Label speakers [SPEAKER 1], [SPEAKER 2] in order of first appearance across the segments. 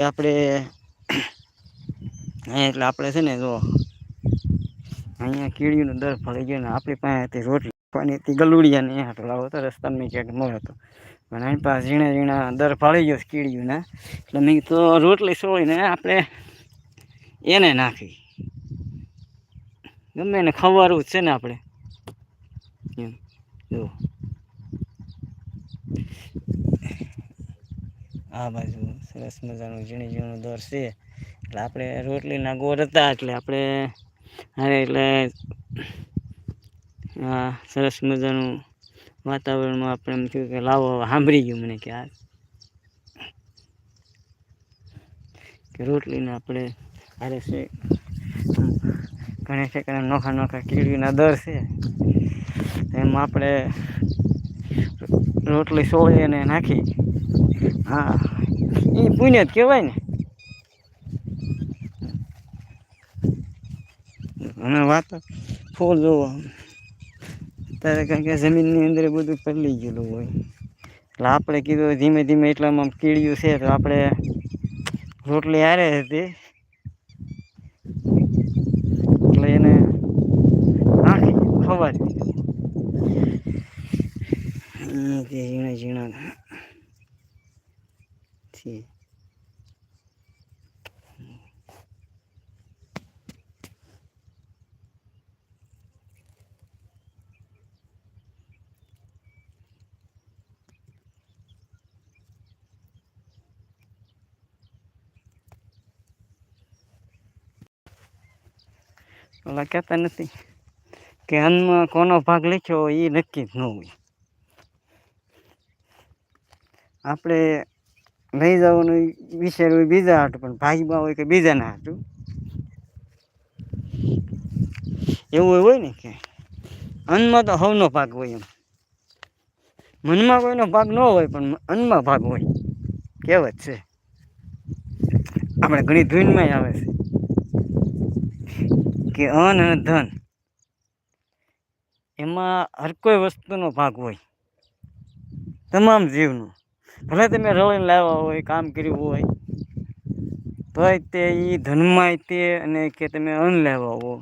[SPEAKER 1] આપણે એટલે આપણે છે ને જો, અહીંયા કીડીનો દર ફળી ગયો ને આપણી પાસે રોટલી પાણી ગલુડિયા ને લાવો હતો રસ્તા ક્યાંક મળે હતો. પણ એની પાસે ઝીણા ઝીણા દર ફાળી ગયો કીડીયું એટલે મેં તો રોટલી સોળીને આપણે એને નાખી. ગમે એને ખવારવું જ છે ને આપણે. એમ, જો. આ બાજુ સરસ મજાનું ઝીણી ઝીણું દોર છે. એટલે આપણે રોટલીના ગોળ હતા એટલે આપણે હા એટલે હા સરસ મજાનું વાતાવરણમાં આપણે એમ થયું કે લાવો સાંભળી ગયું મને કે આ કે રોટલીને આપણે હારે છે. ઘણી છે નોખા નોખા કીડીના દર છે. એમાં આપણે રોટલી સોળી અને નાખી. હા. એ પુણ્ય જ કહેવાય ને. અને વાત ફૂલ જોવો. અત્યારે કારણ કે જમીનની અંદર બધું પલળી ગયેલું હોય. એટલે આપણે કીધું ધીમે ધીમે એટલામાં કીડિયું છે તો આપણે રોટલી હારે હતી. એટલે એને હમ તે ઝીણા ઝીણા. છે. ઓલા કહેતા નથી કે અન્નમાં કોનો ભાગ લખ્યો એ નક્કી જ ન હોય. આપણે લઈ જવાનું વિષય હોય બીજા હાટું, પણ ભાઈમાં હોય કે બીજાના હાટું. એવું હોય ને કે? અન્નમાં તો હવનો ભાગ હોય એમ. મનમાં કોઈનો ભાગ ન હોય, પણ અન્નમાં ભાગ હોય. કહેવત છે. આપણે ઘણી ધૂનમાં આવે છે. કે અન અને ધન, એમાં હર કોઈ વસ્તુનો ભાગ હોય. તમામ જીવનું. ભલે તમે રળીને લાવ્યા હોય, કામ કર્યું હોય, તોય તે એ ધનમાંય તે અને કે તમે અન્ન લેવા હો.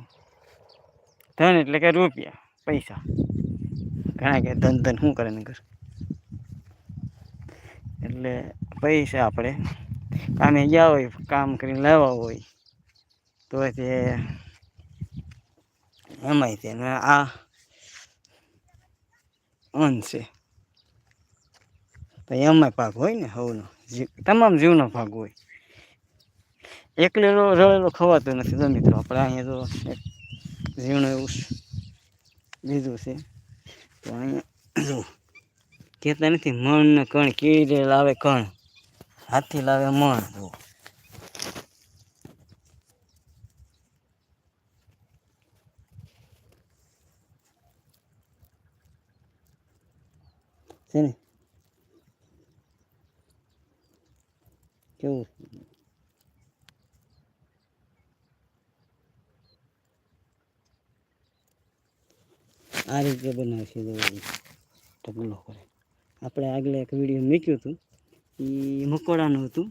[SPEAKER 1] ધન એટલે કે રૂપિયા, પૈસા. ઘણા કે ધન ધન શું કરે નગર એટલે પૈસા આપણે કામે ગયા હોય, કામ કરીને લાવ્યા હોય તો તે એમાંય તેને આ અન છે. તો એમાંય પાક હોય ને હવનો. તમામ જીવનો ભાગ હોય. એકલેલો રળેલો ખવાતો નથી તો મિત્રો, આપણે અહીંયા તો ઝીણું એવું લીધું છે. તો અહીંયા જો, કહેતા નથી મણ ને કણ, કીડે લાવે કણ. હાથી લાવે મણ જો છે ને? કેવું? આ રીતે બનાવશે ટપલો કરે. આપણે આગળ એક વીડિયો મૂક્યું હતું. એ મકોડાનું હતું.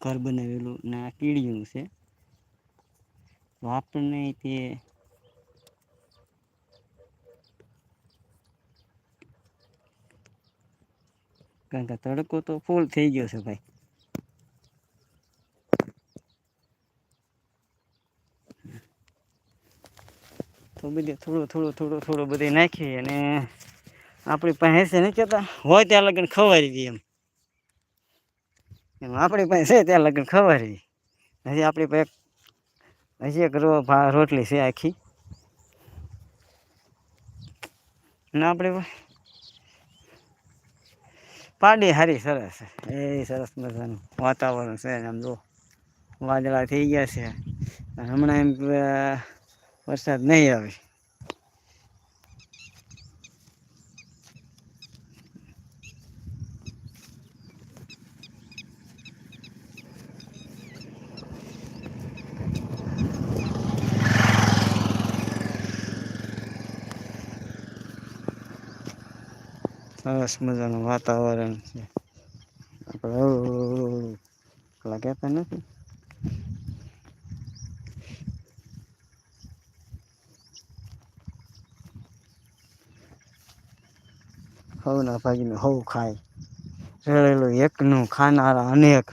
[SPEAKER 1] ઘર બનાવેલું ને આ કીડીનું છે. તો આપણને તે કારણ કે તડકો તો ફૂલ થઈ ગયો છે ભાઈ. તો બધે થોડું થોડું થોડું થોડું બધે નાખી અને આપણી પાસે છે નહીં કહેતા હોય ત્યાં લગ્ન ખવારી દઈએ એમ. એમ આપણી પાસે છે ત્યાં લગ્ન ખવારી હજી આપણી પાસે હજી એક રોટલી છે આખી. ના આપણે પાડી હારી સરસ. એ સરસ મજાનું વાતાવરણ છે આમ જો. વાદળા થઈ ગયા છે. હમણાં એમ વરસાદ નહીં આવે. સરસ મજાનું વાતાવરણ છે. આપણે પેલા કહેતા નથી. હવ ના ભાગીને હવ ખાય. રહેલું એકનું ખાનારા અનેક.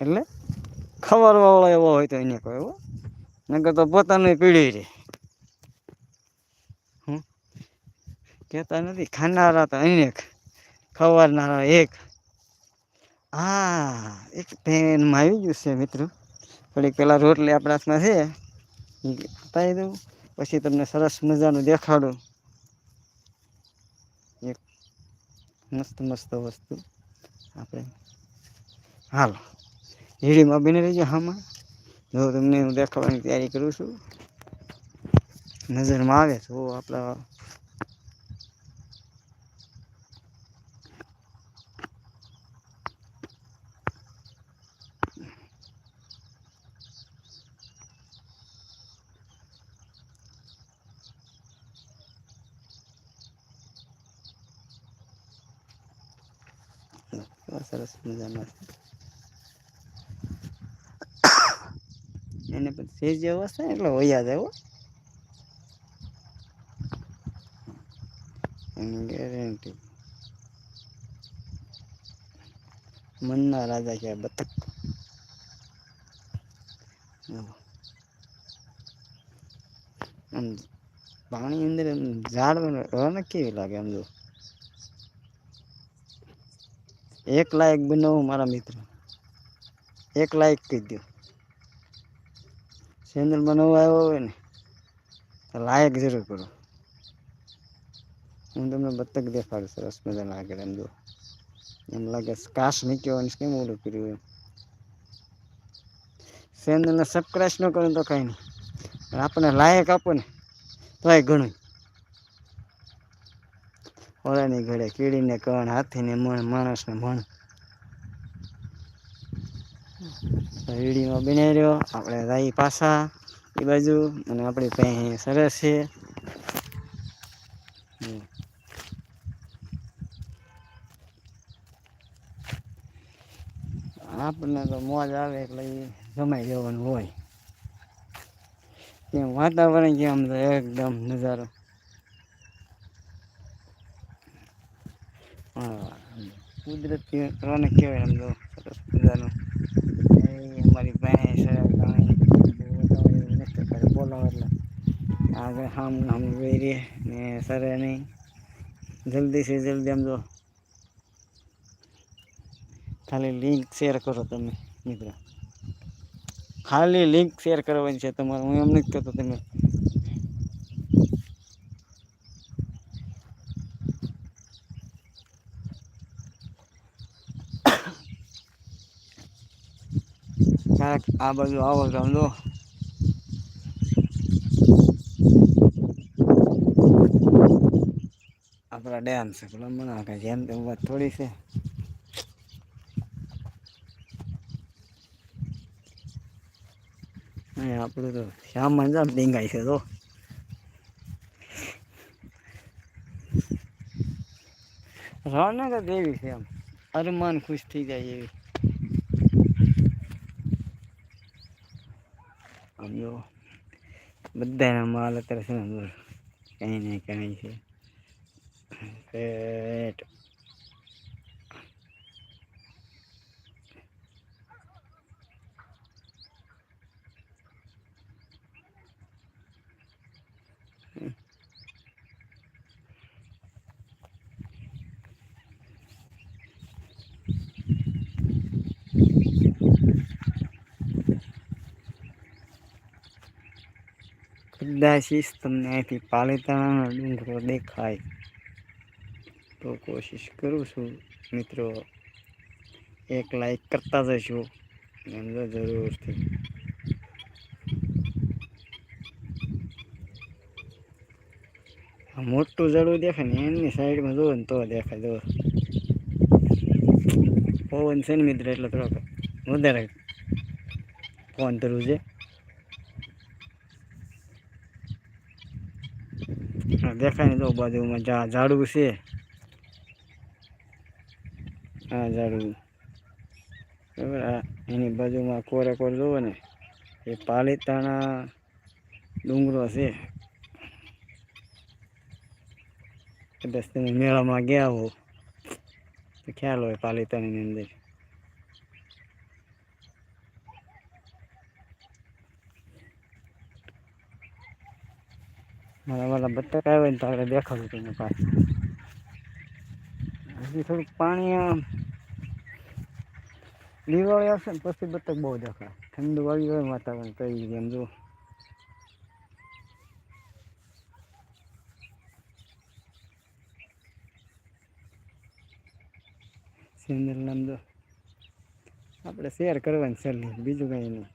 [SPEAKER 1] એટલે ખબર એવો હોય તો એને કહો એવો નકર તો પોતાની પીડી રે. કહેતા નથી ખાનારા તો અનેક ખવારનારા એક. હા એક પેનમાં આવી ગયું છે મિત્રો. થોડીક પેલા રોટલી આપણા હાથમાં છે. બતાવી દઉં. પછી તમને સરસ મજાનું દેખાડું એક મસ્ત મસ્ત વસ્તુ. આપણે હાલો હીડીમાં બની રહેજો હામાં. જો તમને હું દેખાડવાની તૈયારી કરું છું. નજરમાં આવે તો આપણા કેવા સરસ મજાના એને પછી સેજ જેવો હશે ને એટલે વયા જાય હો. ગેરંટી મનના રાજા છે બતક. આમ પાણી અંદર એમ ઝાડ રોનક કેવી લાગે આમ જો? એક લાયક બનાવો મારા મિત્ર. એક લાયક કહી દો ચેનલ બનાવવા આવ્યો હોય ને, તો લાયક જરૂર કરો. હું તમને બતક દેખાડું, સરસ મજાના આગળ એમ જો એમ લાગે કાશ મૂક્યો અને કેમ ઓલું કર્યું એમ. ચેનલને સબસ્ક્રાઈબ ન કરો તો કાંઈ નહીં. પણ આપણને લાયક આપો ને તોય ઘણું. ઓળાની ઘડે કીડીને કણ, હાથીને મણ, માણસને મણ. વીડીમાં બની રહ્યો. આપણે રાઈ પાછા એ બાજુ અને આપણી પાસે સરસ છે. આપણને તો મોજ આવે એટલે એ જમાઈ જવાનું હોય. ત્યાં વાતાવરણ કેમ તો એકદમ નજારો. કુદરતી રોનક કહેવાય આમ તો, સરસ મજાનું. અમારી ખાલી બોલાવો એટલે. આગળ હામ હામ વેરીએ ને સરે નહીં. જલ્દી છે જલ્દી આમ જો ખાલી લિંક શેર કરો તમે, મિત્રો. ખાલી લિંક શેર કરવાની છે તમારે, હું એમ નથી કહેતો તમે આ બાજુ આવો સમજો. આપણા ડેમ છે પેલા મને કે જેમ તેમ વાત થોડી છે. આપણું તો શ્યામ જામ ડીંગાય છે તો રોનક દેવી છે એમ? અરમાન ખુશ થઈ જાય એવી. આમ બધાના માલ અત્યારે છે ને કંઈ ને કંઈ છે. પેટ કદાચીસ તમને અહીંથી પાલિતાણાનો ડુંગરો દેખાય. તો કોશિશ કરું છું, મિત્રો. એક લાઈક કરતા જશો તો જરૂરથી. મોટું જડું દેખાય ને એમની સાઈડમાં જુઓ ને તો દેખાય જુઓ પવન છે ને, મિત્ર, એટલે થોડોક વધારે ફોન કરવું છે. દેખાય ને તો બાજુમાં જા ઝાડવું છે. આ ઝાડું એની બાજુમાં કોરે, કોર જુઓ ને, એ પાલિતાણા ડુંગરો છે. કદાચ તમે મેળામાં ગયા હો ખ્યાલ હોય પાલીતાણાની અંદર. મારા બતક આવે ને તો આપણે દેખાડું તમને પાછું. હજી થોડુંક પાણી દિવાળી આવશે ને પછી બતક બહુ દેખાય. ઠંડુ વાળી હોય વાતાવરણ કઈ જેમ જો સિંદર નામ જો આપણે શેર કરવાની સર બીજું કંઈ નહીં.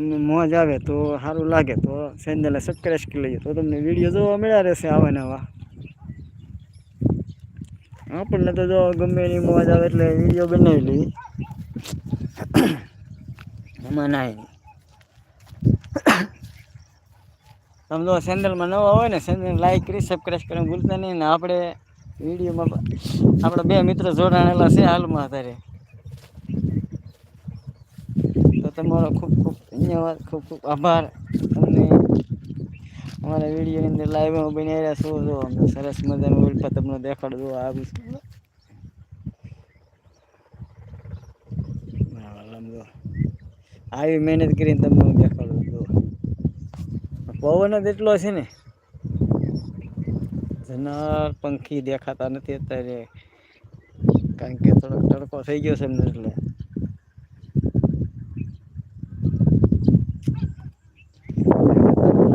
[SPEAKER 1] તમને મોજ આવે તો સારું લાગે તો ચેનલને સબસ્ક્રાઈબ કરી લઈએ તો તમને વીડિયો જોવા મળ્યા રહેશે આવા નવા આપણને તો જો ગમે એની મોજ આવે એટલે વીડિયો બનાવી લઈએ. એમાં ના તમે જો સેન્ડલમાં નવા હોય ને સેન્ડલ લાઈક કરી સબસ્ક્રાઈબ કરીને ભૂલતા નહીં ને આપણે વિડીયોમાં આપણે બે મિત્ર જોડાણેલા છે હાલમાં અત્યારે. તમારો ખૂબ ખૂબ ધન્યવાદ, ખૂબ ખૂબ આભાર. તમને અમારા વિડીયોની અંદર લાઈવમાં બની રહ્યા શું જો અમે સરસ મજાનું ઉલ્પા તમને દેખાડજો આવી આવી મહેનત કરીને તમને હું દેખાડું જો પવન જ એટલો છે ને. જનાર પંખી દેખાતા નથી અત્યારે. કારણ કે થોડોક તડકો થઈ ગયો છે એમને એટલે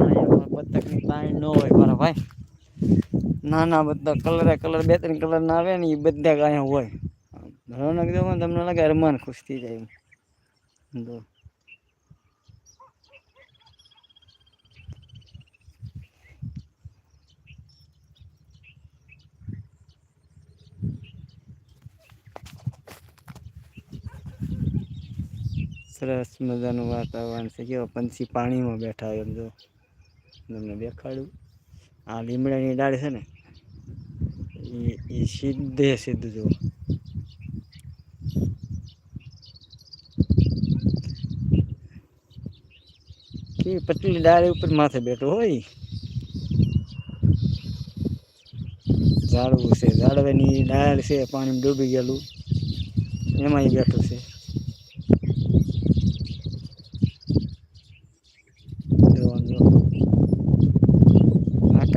[SPEAKER 1] અહીંયા બતકની પાણી ન હોય મારા ભાઈ નાના બધા કલરે કલર બે ત્રણ કલર ના આવે ને એ બધા અહીંયા હોય. રોનક જો તમને લાગે અરમાન ખુશ થઈ જાય જો સરસ મજાનું વાતાવરણ છે. કેવો પંછી પાણીમાં બેઠા એમ જો. તમને દેખાડું. આ લીમડાની ડાળ છે ને એ સીધે સીધું જો કેવી પતલી ડાળી ઉપર માથે બેઠો હોય. ઝાડવું છે, ઝાડવાની ડાળ છે પાણી ડૂબી ગયેલું. એમાં બેઠું છે જો આમ જો.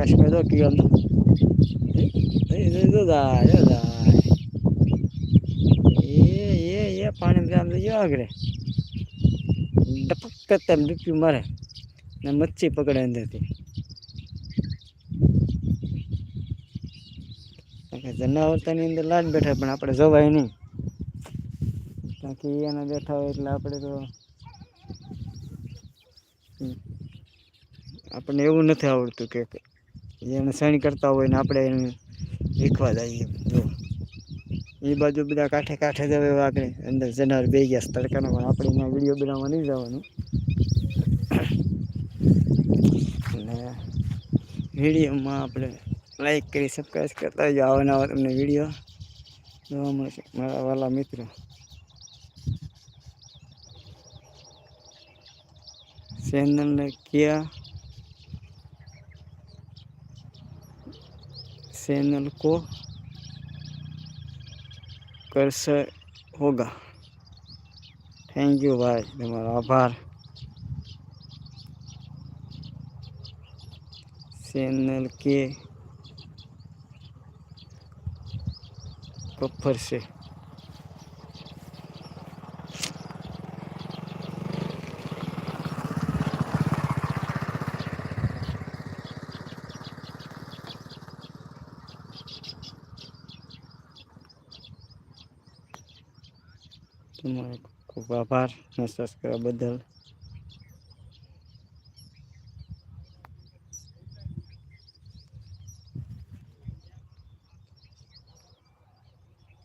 [SPEAKER 1] જો કેવું આમ એ પાણી આમ જો આગળ ડપક કરતા એમ ડૂબકી મારે ને મચ્છી પકડે અંદરથી કારણ કે જનાવર તો એની અંદર લાજ બેઠા પણ આપણે જવાય નહીં કારણ કે ઈ એના બેઠા હોય એટલે આપણે તો. આપણને એવું નથી આવડતું કે એને સણી કરતા હોય ને આપણે એને શીખવા જઈએ જો. એ બાજુ બધા કાંઠે કાંઠે જ હવે આગળ અંદર જનાર બે ગયા તડકાનો, પણ આપણે અહીંયા વીડિયો બનાવવા નહીં જવાનું. અને વિડીયોમાં આપણે લાઈક કરી સબસ્ક્રાઈબ કરતા જ આવા તમને વીડિયો જોવા મળશે. મારા વાલા મિત્રો. ચેનલને किया चैनल को कर से होगा થેન્ક યુ ભાઈ તમારો આભાર ચેનલ કે કફર છે તમારો ખૂબ આભાર. અને કરવા બદલ